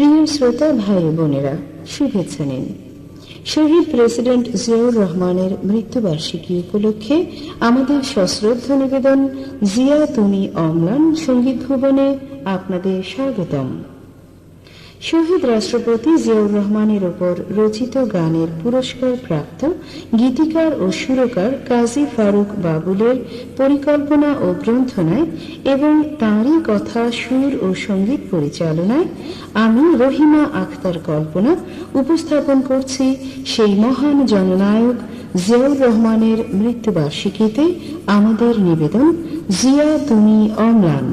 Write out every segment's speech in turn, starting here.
প্রিয় শ্রোতা ভাই বোনেরা, শুভেচ্ছা নিন। শহীদ প্রেসিডেন্ট জিয়াউর রহমানের মৃত্যুবার্ষিকী উপলক্ষে আমাদের সশ্রদ্ধ নিবেদন জিয়া তুমি অম্লান সংগীত ভবনে আপনাদের স্বাগতম। শহীদ রাষ্ট্রপতি জিয়াউর রহমানের ওপর রচিত গানের পুরস্কার প্রাপ্ত গীতিকার ও সুরকার কাজী ফারুক বাবুলের পরিকল্পনা ও গ্রন্থনায় এবং তাঁরই কথা, সুর ও সংগীত পরিচালনায় আমি রহিমা আখতার কল্পনা উপস্থাপন করছি সেই মহান জননায়ক জিয়াউর রহমানের মৃত্যুবার্ষিকীতে আমাদের নিবেদন, জিয়া তুমি অম্লান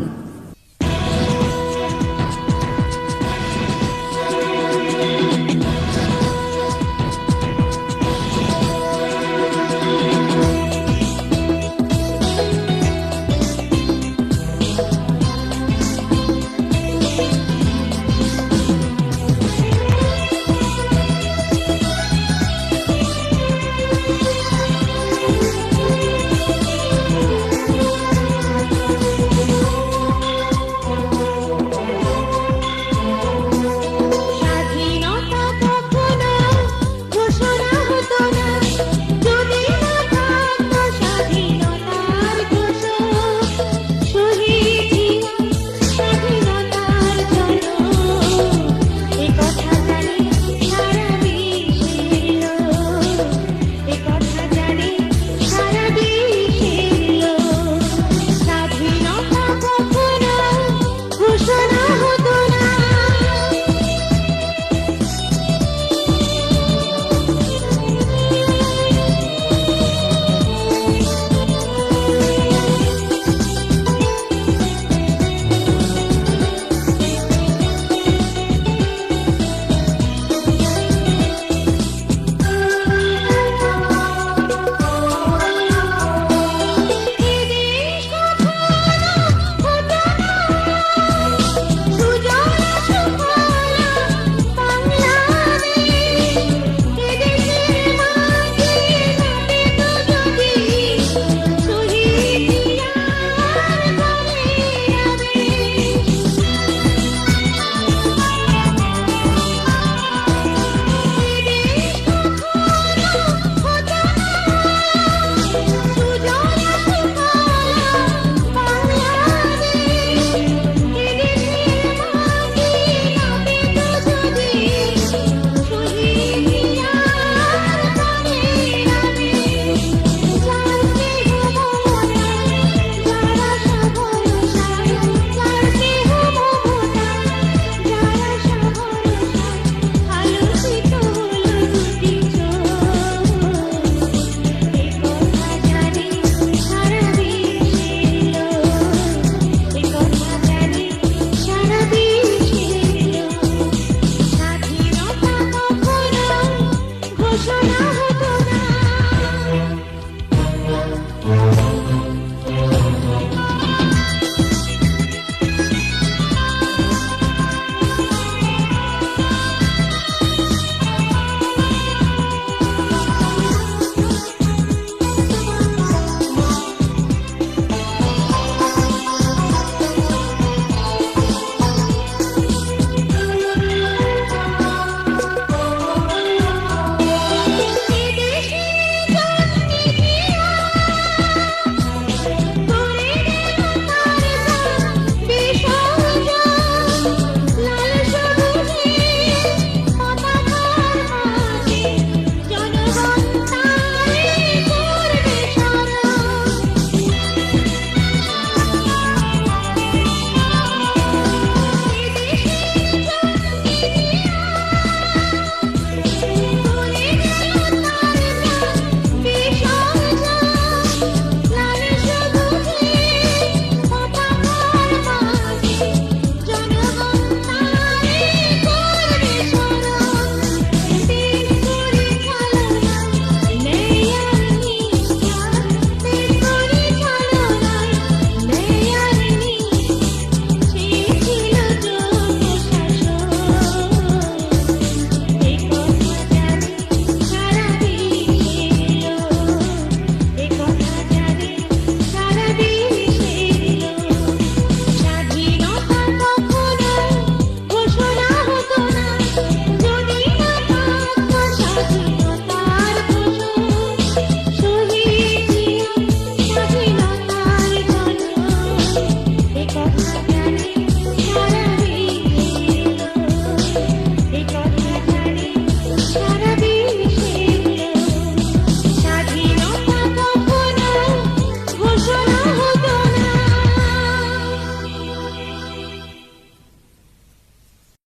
ঘোষণা